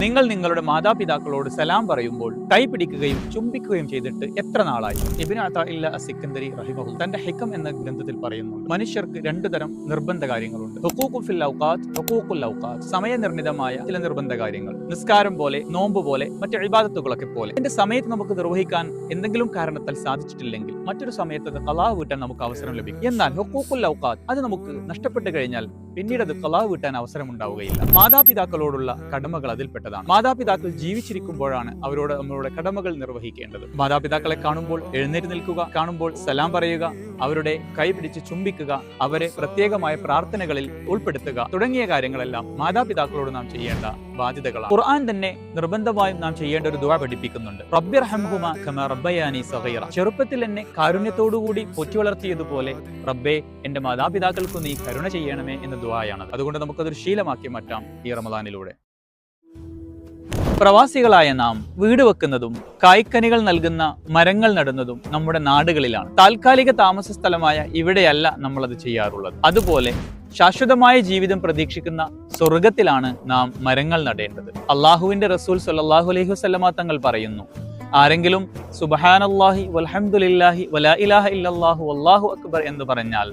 നിങ്ങൾ നിങ്ങളുടെ മാതാപിതാക്കളോട് സലാം പറയുമ്പോൾ കൈ പിടിക്കുകയും ചുംബിക്കുകയും ചെയ്തിട്ട് എത്ര നാളായി? ഇബിൻ ഇല്ല സിക്കന്ദരി റഹിമഹു. തന്റെ ഹിക്കം എന്ന ഗ്രന്ഥത്തിൽ പറയുന്നു മനുഷ്യർക്ക് രണ്ടു തരം നിർബന്ധ കാര്യങ്ങളുണ്ട്. ഹുക്കൂഖുൽ ഔഖാത്ത്, ഹുക്കൂഖുൽ ഔഖാത്ത്. സമയനിർണിതമായ ചില നിർബന്ധ കാര്യങ്ങൾ. നിസ്കാരം പോലെ നോമ്പ് പോലെ മറ്റു ഇബാദത്തുകളൊക്കെ പോലെ. ഇതിന്റെ സമയത്ത് നമുക്ക് നിർവഹിക്കാൻ എന്തെങ്കിലും കാരണത്താൽ സാധിച്ചിട്ടില്ലെങ്കിൽ മറ്റൊരു സമയത്ത് കലാവ് വീട്ടാൻ നമുക്ക് അവസരം ലഭിക്കും. എന്നാൽ ഹുക്കൂഖുൽ ഔഖാത്ത് അത് നമുക്ക് നഷ്ടപ്പെട്ടു കഴിഞ്ഞാൽ പിന്നീട് അത് കലാവ് വീട്ടാൻ അവസരം ഉണ്ടാവുകയില്ല മാതാപിതാക്കളോടുള്ള കടമകൾ അതിൽപ്പെട്ടതാണ്. മാതാപിതാക്കൾ ജീവിച്ചിരിക്കുമ്പോഴാണ് അവരോട് നമ്മളുടെ കടമകൾ നിർവഹിക്കേണ്ടത്. മാതാപിതാക്കളെ കാണുമ്പോൾ എഴുന്നേറ്റ് നിൽക്കുക കാണുമ്പോൾ സലാം പറയുക അവരുടെ കൈ പിടിച്ച് ചുംബിക്കുക അവരെ പ്രത്യേകമായ പ്രാർത്ഥനകളിൽ ഉൾപ്പെടുത്തുക തുടങ്ങിയ കാര്യങ്ങളെല്ലാം മാതാപിതാക്കളോട് നാം ചെയ്യേണ്ട ബാധ്യതകളാണ്. ഖുർആൻ തന്നെ നിർബന്ധമായും നാം ചെയ്യേണ്ട ഒരു ദുആ പഠിപ്പിക്കുന്നുണ്ട്. റബ്ബിർ ഹംഹുമ കമ റബ്ബയാനി സഗീറ. ചെറുപ്പത്തിൽ എന്നെ കാരുണ്യത്തോടുകൂടി പൊറ്റി വളർത്തിയതുപോലെ റബ്ബെ എന്റെ മാതാപിതാക്കൾക്ക് നീ കരുണ ചെയ്യണമേ എന്ന ദുആയാണ്. അതുകൊണ്ട് നമുക്കതൊരു ശീലമാക്കി മാറ്റാം ഈ റമദാനിലൂടെ. പ്രവാസികളായ നാം വീട് വെക്കുന്നതും കായ്ക്കനികൾ നൽകുന്ന മരങ്ങൾ നടുന്നതും നമ്മുടെ നാടുകളിലാണ്. താൽക്കാലിക താമസ സ്ഥലമായ ഇവിടെയല്ല നമ്മൾ അത് ചെയ്യാറുള്ളത്. അതുപോലെ ശാശ്വതമായ ജീവിതം പ്രതീക്ഷിക്കുന്ന സ്വർഗത്തിലാണ് നാം മരങ്ങൾ നടേണ്ടത്. അള്ളാഹുവിന്റെ റസൂൽ സല്ലാഹു അലൈഹി വസല്ലമ തങ്ങൾ പറയുന്നു ആരെങ്കിലും സുബഹാനല്ലാഹി വൽഹംദുലില്ലാഹി വലാ ഇലാഹ ഇല്ലല്ലാഹു അള്ളാഹു അക്ബർ എന്ന് പറഞ്ഞാൽ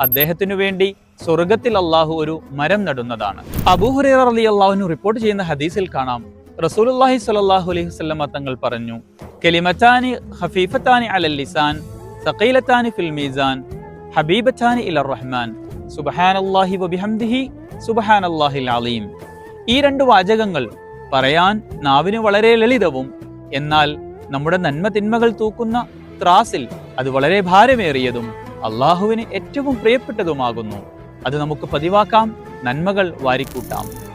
അദ്ദേഹത്തിനു വേണ്ടി സ്വർഗത്തിൽ അള്ളാഹു ഒരു മരം നടുന്നതാണ്. അബൂഹുറൈർ അലി അള്ളാഹുവിന് റിപ്പോർട്ട് ചെയ്യുന്ന ഹദീസിൽ കാണാം. റസൂലുള്ളാഹി സ്വല്ലല്ലാഹു അലൈഹി വസല്ലമ തങ്ങൾ പറഞ്ഞു കെലിമത്താനി ഹഫീഫത്താനി അലൽ ലിസാൻ സക്കീലത്താനി ഫിൽ മീസാൻ ഹബീബത്താനി ഇലർ റഹ്മാൻ സുബ്ഹാനല്ലാഹി വബിഹംദിഹി സുബ്ഹാനല്ലാഹിൽ അലീം. ഈ രണ്ട് വാചകങ്ങൾ പറയാൻ നാവിന് വളരെ ലളിതവും എന്നാൽ നമ്മുടെ നന്മ തിന്മകൾ തൂക്കുന്ന ത്രാസിൽ അത് വളരെ ഭാരമേറിയതും അള്ളാഹുവിന് ഏറ്റവും പ്രിയപ്പെട്ടതുമാകുന്നു. അത് നമുക്ക് പതിവാക്കാം നന്മകൾ വാരിക്കൂട്ടാം.